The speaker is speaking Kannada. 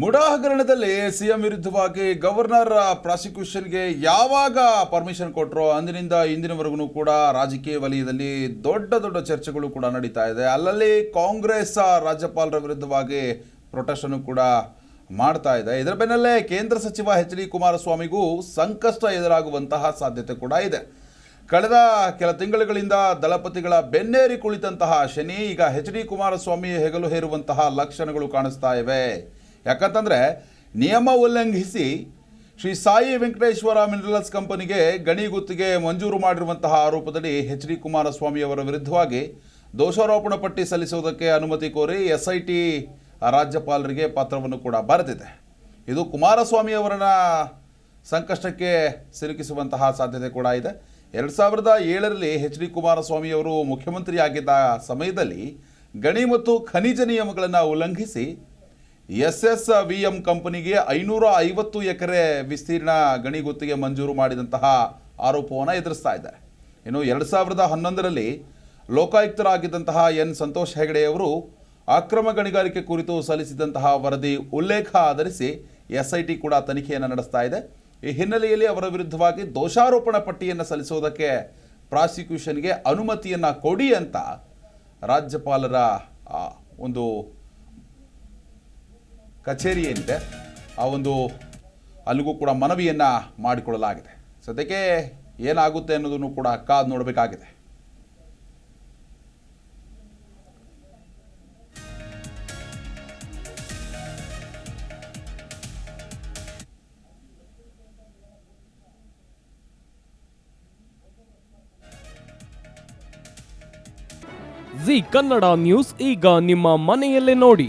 ಮುಡಾ ಹಗರಣದಲ್ಲಿ ಸಿಎಂ ವಿರುದ್ಧವಾಗಿ ಗವರ್ನರ್ ಪ್ರಾಸಿಕ್ಯೂಷನ್ಗೆ ಯಾವಾಗ ಪರ್ಮಿಷನ್ ಕೊಟ್ಟರೋ ಅಂದಿನಿಂದ ಇಂದಿನವರೆಗೂ ಕೂಡ ರಾಜಕೀಯ ವಲಯದಲ್ಲಿ ದೊಡ್ಡ ದೊಡ್ಡ ಚರ್ಚೆಗಳು ಕೂಡ ನಡೀತಾ ಇದೆ. ಅಲ್ಲಲ್ಲಿ ಕಾಂಗ್ರೆಸ್ ರಾಜ್ಯಪಾಲರ ವಿರುದ್ಧವಾಗಿ ಪ್ರೊಟೆಸ್ಟನ್ನು ಕೂಡ ಮಾಡ್ತಾ ಇದೆ. ಇದರ ಬೆನ್ನಲ್ಲೇ ಕೇಂದ್ರ ಸಚಿವ ಎಚ್ ಡಿ ಕುಮಾರಸ್ವಾಮಿಗೂ ಸಂಕಷ್ಟ ಎದುರಾಗುವಂತಹ ಸಾಧ್ಯತೆ ಕೂಡ ಇದೆ. ಕಳೆದ ಕೆಲ ತಿಂಗಳುಗಳಿಂದ ದಳಪತಿಗಳ ಬೆನ್ನೇರಿ ಕುಳಿತಂತಹ ಶನಿ, ಈಗ ಎಚ್ ಡಿ ಕುಮಾರಸ್ವಾಮಿ ಹೆಗಲು ಹೇರುವಂತಹ ಲಕ್ಷಣಗಳು ಕಾಣಿಸ್ತಾ ಇವೆ. ಯಾಕಂತಂದ್ರೆ ನಿಯಮ ಉಲ್ಲಂಘಿಸಿ ಶ್ರೀ ಸಾಯಿ ವೆಂಕಟೇಶ್ವರ ಮಿನರಲ್ಸ್ ಕಂಪನಿಗೆ ಗಣಿ ಗುತ್ತಿಗೆ ಮಂಜೂರು ಮಾಡಿರುವಂತಹ ಆರೋಪದಲ್ಲಿ ಎಚ್ ಡಿ ಕುಮಾರಸ್ವಾಮಿ ಅವರ ವಿರುದ್ಧವಾಗಿ ದೋಷಾರೋಪಣ ಪಟ್ಟಿ ಸಲ್ಲಿಸುವುದಕ್ಕೆ ಅನುಮತಿ ಕೋರಿ ಎಸ್ ಐ ಟಿ ರಾಜ್ಯಪಾಲರಿಗೆ ಪತ್ರವನ್ನು ಕೂಡ ಬರೆದಿದೆ. ಇದು ಕುಮಾರಸ್ವಾಮಿ ಅವರನ್ನ ಸಂಕಷ್ಟಕ್ಕೆ ಸಿಲುಕಿಸುವಂತಹ ಸಾಧ್ಯತೆ ಕೂಡ ಇದೆ. ಎರಡು ಸಾವಿರದ ಏಳರಲ್ಲಿ ಎಚ್ ಡಿ ಕುಮಾರಸ್ವಾಮಿ ಅವರು ಮುಖ್ಯಮಂತ್ರಿಯಾಗಿದ್ದ ಸಮಯದಲ್ಲಿ ಗಣಿ ಮತ್ತು ಖನಿಜ ನಿಯಮಗಳನ್ನು ಉಲ್ಲಂಘಿಸಿ ಎಸ್ ಎಸ್ ವಿ ಎಂ ಕಂಪನಿಗೆ ಐನೂರ ಐವತ್ತು ಎಕರೆ ವಿಸ್ತೀರ್ಣ ಗಣಿ ಗುತ್ತಿಗೆ ಮಂಜೂರು ಮಾಡಿದಂತಹ ಆರೋಪವನ್ನು ಎದುರಿಸ್ತಾ ಇದ್ದಾರೆ ಇನ್ನು ಎರಡು ಸಾವಿರದ ಹನ್ನೊಂದರಲ್ಲಿ ಲೋಕಾಯುಕ್ತರಾಗಿದ್ದಂತಹ ಎನ್ ಸಂತೋಷ್ ಹೆಗಡೆ ಅವರು ಅಕ್ರಮ ಗಣಿಗಾರಿಕೆ ಕುರಿತು ಸಲ್ಲಿಸಿದಂತಹ ವರದಿ ಉಲ್ಲೇಖ ಆಧರಿಸಿ ಎಸ್ ಐ ಟಿ ಕೂಡ ತನಿಖೆಯನ್ನು ನಡೆಸ್ತಾ ಇದೆ. ಈ ಹಿನ್ನೆಲೆಯಲ್ಲಿ ಅವರ ವಿರುದ್ಧವಾಗಿ ದೋಷಾರೋಪಣ ಪಟ್ಟಿಯನ್ನು ಸಲ್ಲಿಸೋದಕ್ಕೆ ಪ್ರಾಸಿಕ್ಯೂಷನ್ಗೆ ಅನುಮತಿಯನ್ನು ಕೊಡಿ ಅಂತ ರಾಜ್ಯಪಾಲರ ಒಂದು ಕಚೇರಿ ಏನಿದೆ ಆ ಒಂದು ಅಲ್ಲಿಗೂ ಕೂಡ ಮನವಿಯನ್ನು ಮಾಡಿಕೊಳ್ಳಲಾಗಿದೆ. ಸದ್ಯಕ್ಕೆ ಏನಾಗುತ್ತೆ ಅನ್ನೋದನ್ನು ಕೂಡ ಕಾದು ನೋಡಬೇಕಾಗಿದೆ. ಜಿ ಕನ್ನಡ ನ್ಯೂಸ್ ಈಗ ನಿಮ್ಮ ಮನೆಯಲ್ಲೇ ನೋಡಿ.